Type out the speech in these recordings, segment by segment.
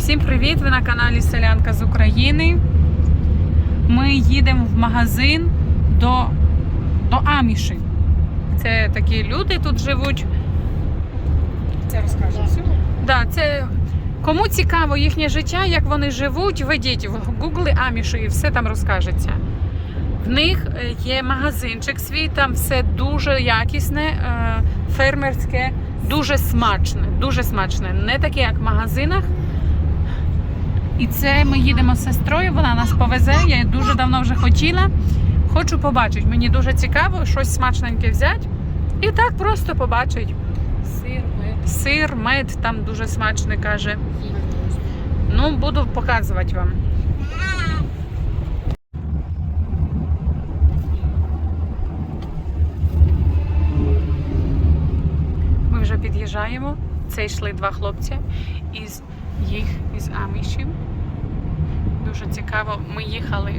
Всім привіт! Ви на каналі Селянка з України. Ми їдемо в магазин до, до Аміші. Це такі люди тут живуть. Це розкаже. Да, це кому цікаво їхнє життя, як вони живуть, ведіть в Google Аміші і все там розкажеться. В них е, є магазинчик свій, там все дуже якісне, е, фермерське, дуже смачне, дуже смачне. Не таке, як в магазинах. І це ми їдемо з сестрою, вона нас повезе. Я дуже давно вже хотіла. Хочу побачити. Мені дуже цікаво щось смачненьке взяти. І так просто побачить. Сир, мед. Сир, мед там дуже смачний каже. Ну, буду показувати вам. Ми вже під'їжджаємо. Це йшли два хлопці із їх із Амішів. Дуже цікаво. Ми їхали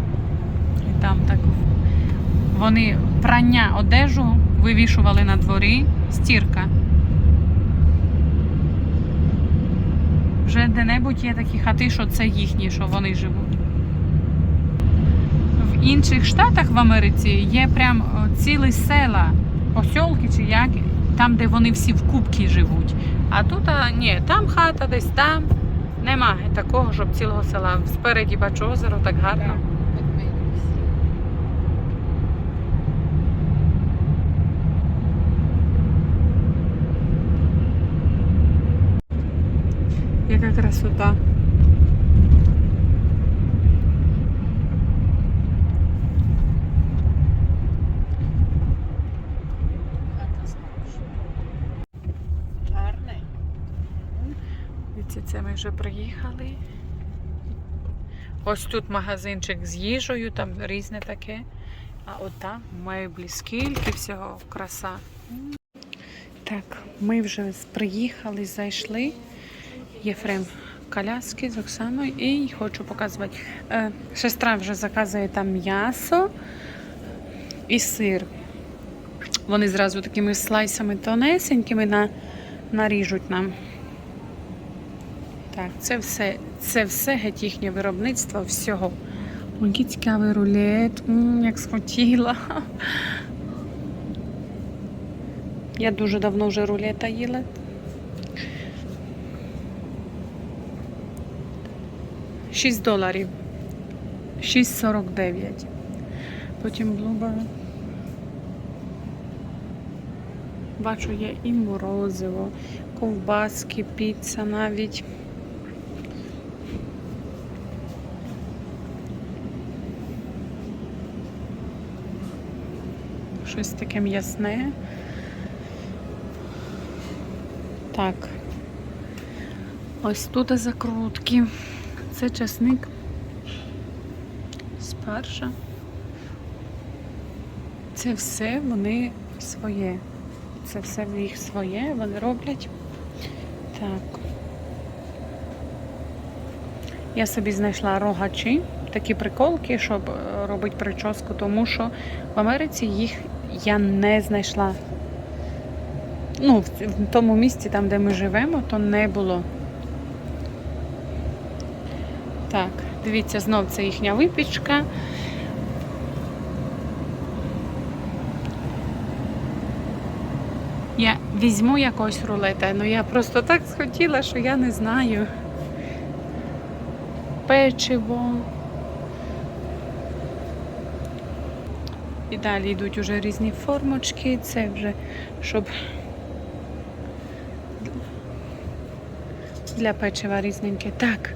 і там так. Вони прання одежу вивішували на дворі, стірка. Вже де-небудь є такі хати, що це їхні, що вони живуть. В інших штатах в Америці є прям о, цілі села, посілки чи як, там, де вони всі в кубки живуть. А тут а, ні, там хата, десь там. Немає такого, щоб цілого села. Спереді бачу озеро, так гарно. Яка красота. Дивіться, це ми вже приїхали. Ось тут магазинчик з їжею, там різне таке. А от там меблі, скільки всього краса. Так, ми вже приїхали, зайшли. Єфрем коляски з Оксаною і хочу показувати. Е, сестра вже заказує там м'ясо і сир. Вони зразу такими слайсами тонесенькими на, наріжуть нам. Так, це все, це все геть їхнє виробництво всього. Який цікавий рулет, як схотіла. Я дуже давно вже рулета їла. Шість доларів. 6,49. Потім блуба. Бачу, є і морозиво, ковбаски, піца навіть. Щось таке м'ясне. Так. Ось тут закрутки. Це часник. Спаржа. Це все вони своє. Це все в їх своє, вони роблять. Так. Я собі знайшла рогачі, такі приколки, щоб е, робити прическу, тому що в Америці їх я не знайшла. Ну, в, тому місці, там, де ми живемо, то не було. Так, дивіться, знов це їхня випічка. Я візьму якогось рулета, але я просто так схотіла, що я не знаю. Печиво. І далі йдуть уже різні формочки. Це вже щоб для печива різненьке. Так.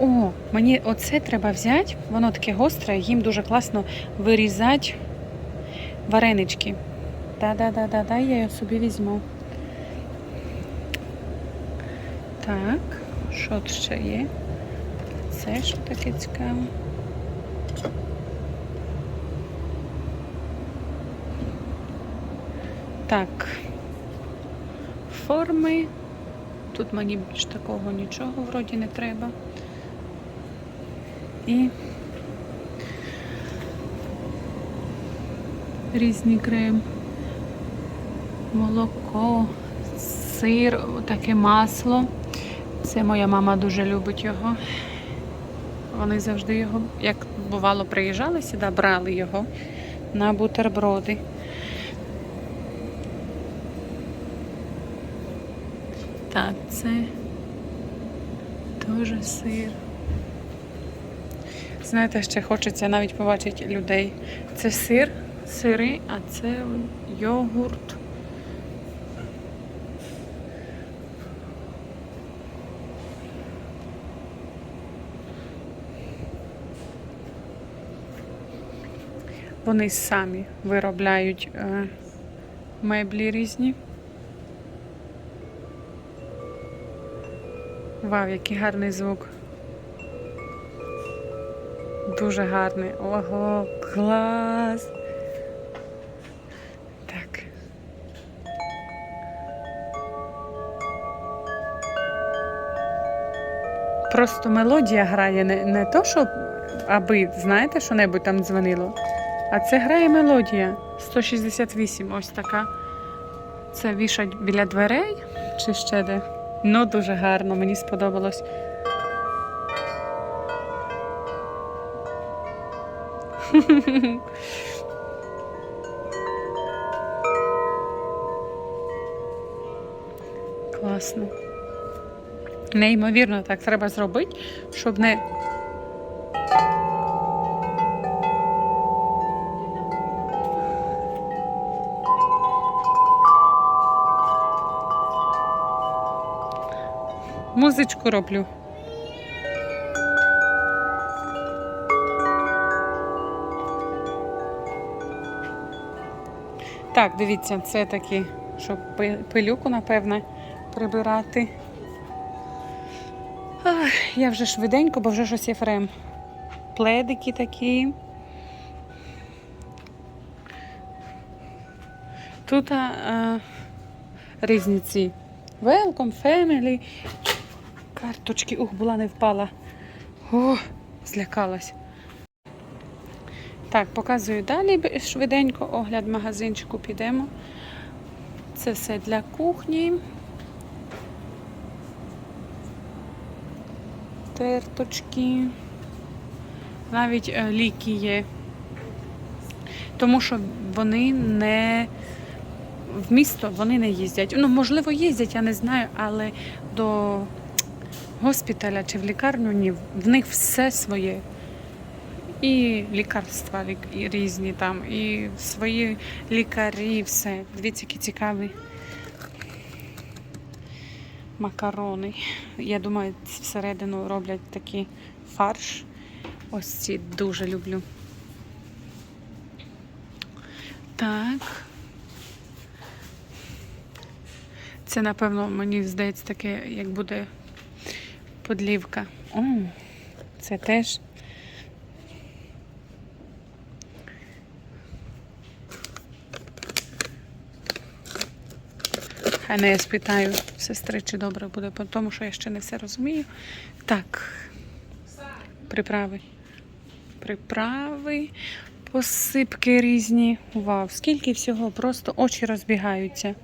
О, мені оце треба взяти. Воно таке гостре, їм дуже класно вирізати варенички. Да-да-да-да-да, я його собі візьму. Так, що ще є? Це що таке цікаве? Так. Форми. Тут мені більш такого нічого вроді не треба. І різні крем, молоко, сир, таке масло. Це моя мама дуже любить його. Вони завжди його, як бувало, приїжджали сюди, брали його на бутерброди. Так, це теж сир. Знаєте, ще хочеться навіть побачити людей. Це сир, сири, а це йогурт. Вони самі виробляють е, меблі різні. Вау, який гарний звук. Дуже гарний. Ого, клас. Так. Просто мелодія грає не, не то, що аби, знаєте, що небудь там дзвонило. А це грає мелодія. 168, ось така. Це вішать біля дверей чи ще де. Ну, дуже гарно, мені сподобалось. Класно. Неймовірно, так треба зробити, щоб не. Музичку роблю. Так, дивіться, це такі, щоб пилюку, напевне, прибирати. Ах, я вже швиденько, бо вже щось Єфрем. Пледики такі. Тут а, різні ці. Welcome, family. Карточки. Ух, була не впала. О, злякалась. Так, показую далі швиденько огляд магазинчику підемо. Це все для кухні. Терточки. Навіть е, ліки є. Тому що вони не в місто вони не їздять. Ну, можливо, їздять, я не знаю, але до госпіталя чи в лікарню ні. В них все своє. І лікарства і різні там, і свої лікарі, все. Дивіться, які цікаві макарони. Я думаю, всередину роблять такий фарш. Ось ці дуже люблю. Так. Це, напевно, мені здається таке, як буде подлівка. О, це теж. Хай не я спитаю сестри, чи добре буде, тому що я ще не все розумію. Так. Приправи. Приправи, посипки різні. Вау, скільки всього, просто очі розбігаються.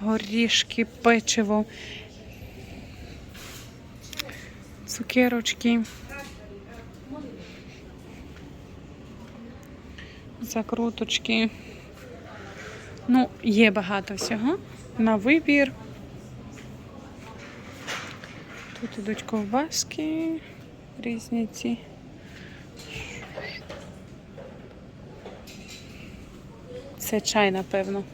Горішки, печиво, цукерочки. закруточки. Ну, є багато всього на вибір. Тут ідуть ковбаски різні ці. Це чай, напевно.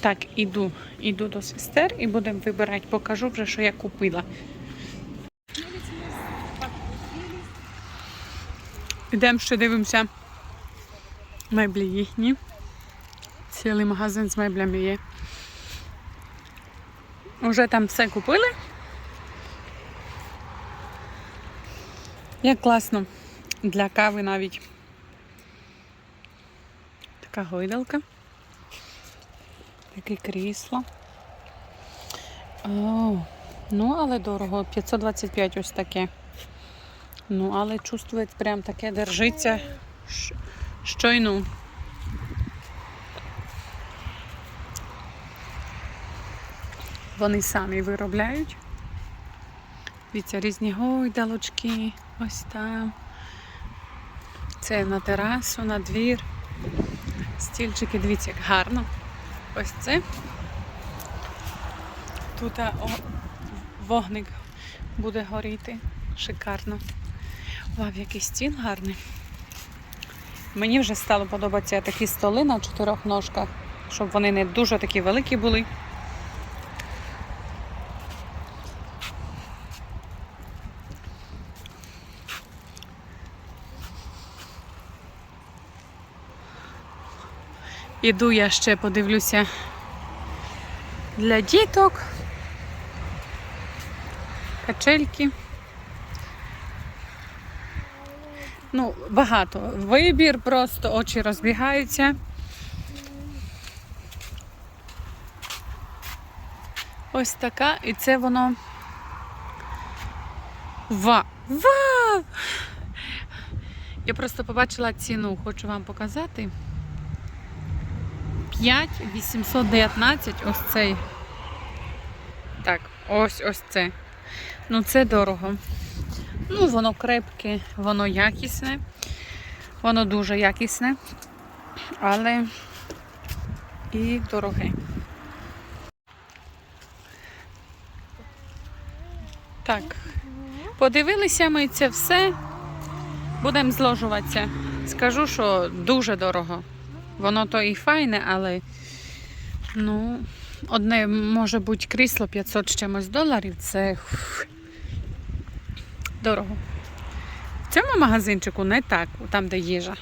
Так, іду, іду до сестер і будемо вибирати. Покажу вже, що я купила. Йдемо ще дивимося меблі їхні. Цілий магазин з меблями є. Уже там все купили. Як класно для кави навіть. Така гойдалка. Таке крісло. О, ну, але дорого. 525 ось таке. Ну, але чувствує прям таке держиться. Щойно. Вони самі виробляють. Дивіться, різні гойдалочки, ось там. Це на терасу, на двір. Стільчики, дивіться, як гарно. Ось це. Тут о, вогник буде горіти. Шикарно. Вау, який стіл гарний. Мені вже стало подобатися такі столи на чотирьох ножках, щоб вони не дуже такі великі були. Іду я ще подивлюся для діток. Качельки. Ну, багато. Вибір, просто очі розбігаються. Ось така, і це воно. Ва! Вау! Я просто побачила ціну, хочу вам показати. 5 819 ось цей. Так, ось ось це. Ну, це дорого. Ну, воно крепке, воно якісне. Воно дуже якісне, але і дороге. Так, подивилися ми це все. Будемо зложуватися. Скажу, що дуже дорого. Воно то і файне, але ну, одне може бути крісло 500 з чимось доларів. Це дорого. В цьому магазинчику не так, там, де їжа.